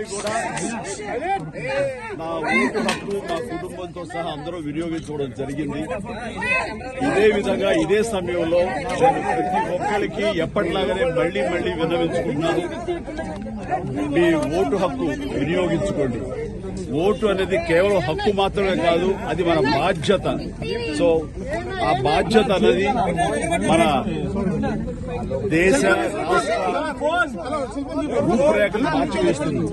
ఈసారి కూడా నా ఓటు హక్కు మా కుటుంబంతో సహా అందరూ వినియోగించుకోవడం జరిగింది ఇదే విధంగా ఇదే సమయంలో నేను ప్రతి ఒక్కరికి ఎప్పటిలాగానే మళ్ళీ మళ్ళీ విన్నవించుకుంటున్నాను మీ ఓటు హక్కు వినియోగించుకోండి. ఓటు అనేది కేవలం హక్కు మాత్రమే కాదు అది మన బాధ్యత. సో ఆ బాధ్యత అనేది మన దేశ రాష్ట్ర రూపురేఖలు మార్చివేస్తుంది.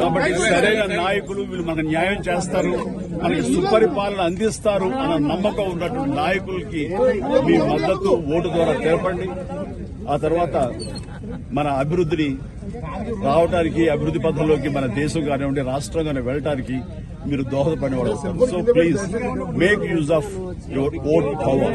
కాబట్టి సరైన నాయకులు వీళ్ళు మనకు న్యాయం చేస్తారు మనకి సుపరిపాలన అందిస్తారు అన్న నమ్మకం ఉన్నటువంటి నాయకులకి మీ మద్దతు ఓటు ద్వారా తెలపండి. ఆ తర్వాత మన అభివృద్ధిని రావడానికి అభివృద్ధి పథంలోకి మన దేశం కానివ్వండి రాష్ట్రం కానీ వెళ్ళటానికి మీరు దోహదపడిన so please make use of your vote power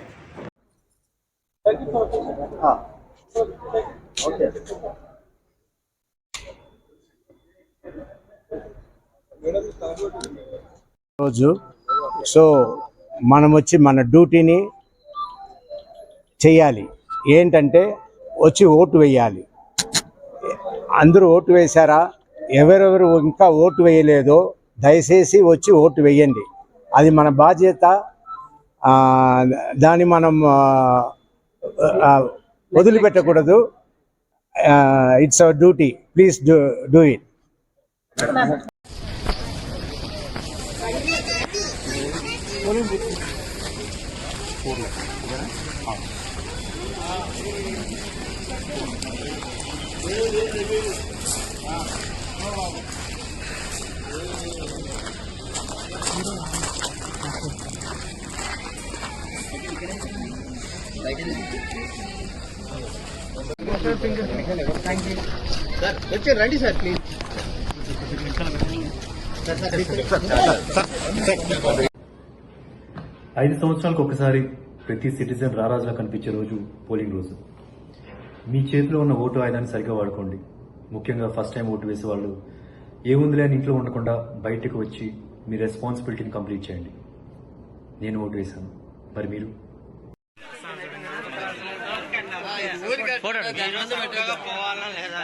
రోజు సో మనం వచ్చి మన డ్యూటీని చేయాలి. ఏంటంటే వచ్చి ఓటు వేయాలి. అందరూ ఓటు వేశారా? ఎవరెవరు ఇంకా ఓటు వేయలేదో దయచేసి వచ్చి ఓటు వేయండి. అది మన బాధ్యత. దాన్ని మనం వదిలిపెట్టకూడదు. It's our duty please do do it వచ్చి రండి సార్ ప్లీజ్ ఐదు సంవత్సరాలకు ఒకసారి ప్రతి సిటిజన్ రారాజులా కనిపించే రోజు పోలింగ్ రోజు. మీ చేతిలో ఉన్న ఓటు ఆయుధాన్ని సరిగ్గా వాడుకోండి. ముఖ్యంగా ఫస్ట్ టైం ఓటు వేసే వాళ్ళు ఏముందిలే అని ఇంట్లో ఉండకుండా బయటకు వచ్చి మీ రెస్పాన్సిబిలిటీని కంప్లీట్ చేయండి. నేను ఓటు వేశాను. మరి మీరు? పోవాలా లేదా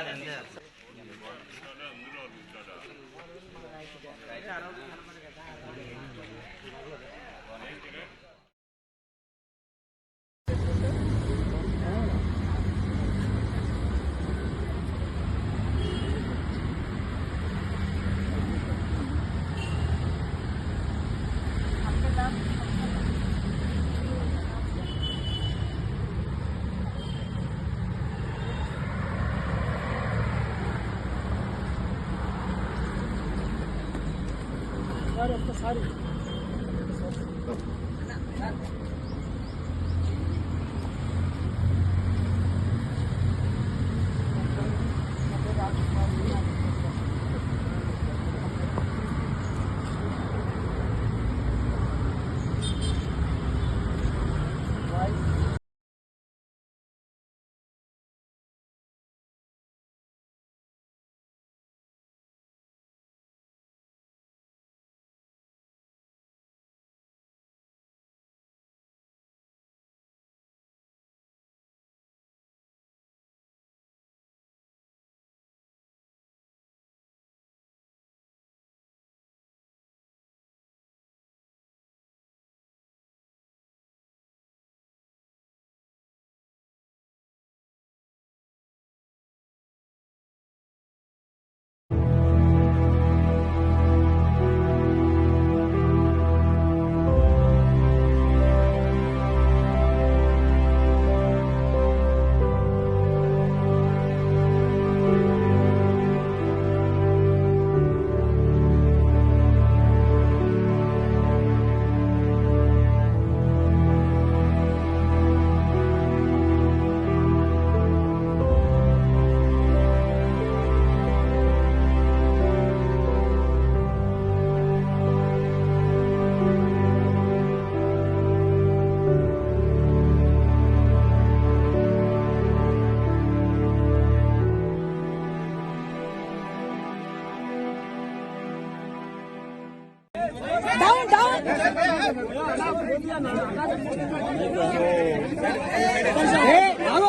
सारे सारी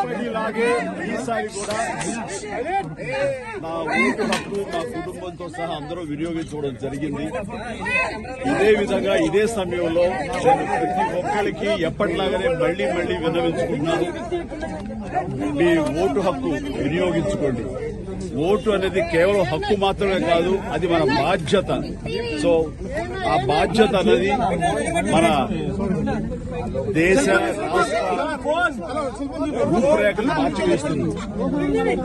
అని ఇలాగే ఈసారి కూడా నా ఓటు హక్కు నా కుటుంబంతో సహా అందరూ వినియోగించుకోవడం జరిగింది. ఇదే విధంగా ఇదే సమయంలో నేను ప్రతి ఒక్కరికి ఎప్పటిలాగానే మళ్ళీ మళ్ళీ విన్నవించుకుంటున్నాను. మీ ఓటు హక్కు వినియోగించుకోండి. ఓటు అనేది కేవలం హక్కు మాత్రమే కాదు అది మన బాధ్యత. సో ఆ బాధ్యత అనేది మన దేశ రాష్ట్ర రూపురేఖలు మార్చివేస్తుంది.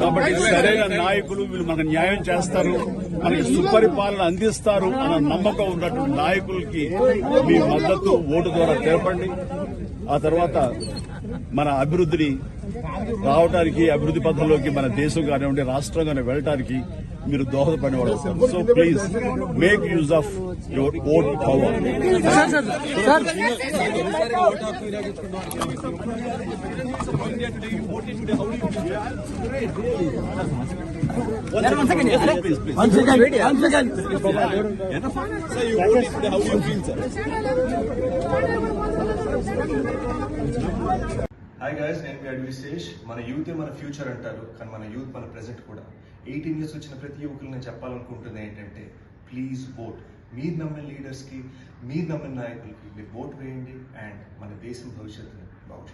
కాబట్టి సరైన నాయకులు వీళ్ళు మనకు న్యాయం చేస్తారు మనకి సుపరిపాలన అందిస్తారు అన్న నమ్మకం ఉన్నటువంటి నాయకులకి మీ మద్దతు ఓటు ద్వారా తెలపండి. ఆ తర్వాత మన అభివృద్ధిని రావడానికి అభివృద్ధి పథంలోకి మన దేశం కానివ్వండి రాష్ట్రం కానీ వెళ్ళటానికి మీరు దోహదపడిన వాడు so please make use of your vote power hi guys నేను మీ అడ్విశేష్ మన యూత్ మన ఫ్యూచర్ అంటారు కానీ మన యూత్ మన ప్రెసెంట్ కూడా. ఎయిటీన్ ఇయర్స్ వచ్చిన ప్రతి యువకులు నేను చెప్పాలనుకుంటుంది ఏంటంటే ప్లీజ్ ఓట్ మీరు నమ్మిన లీడర్స్కి మీరు నమ్మిన నాయకులకి మీరు ఓట్ వేయండి అండ్ మన దేశం భవిష్యత్తుని బాగు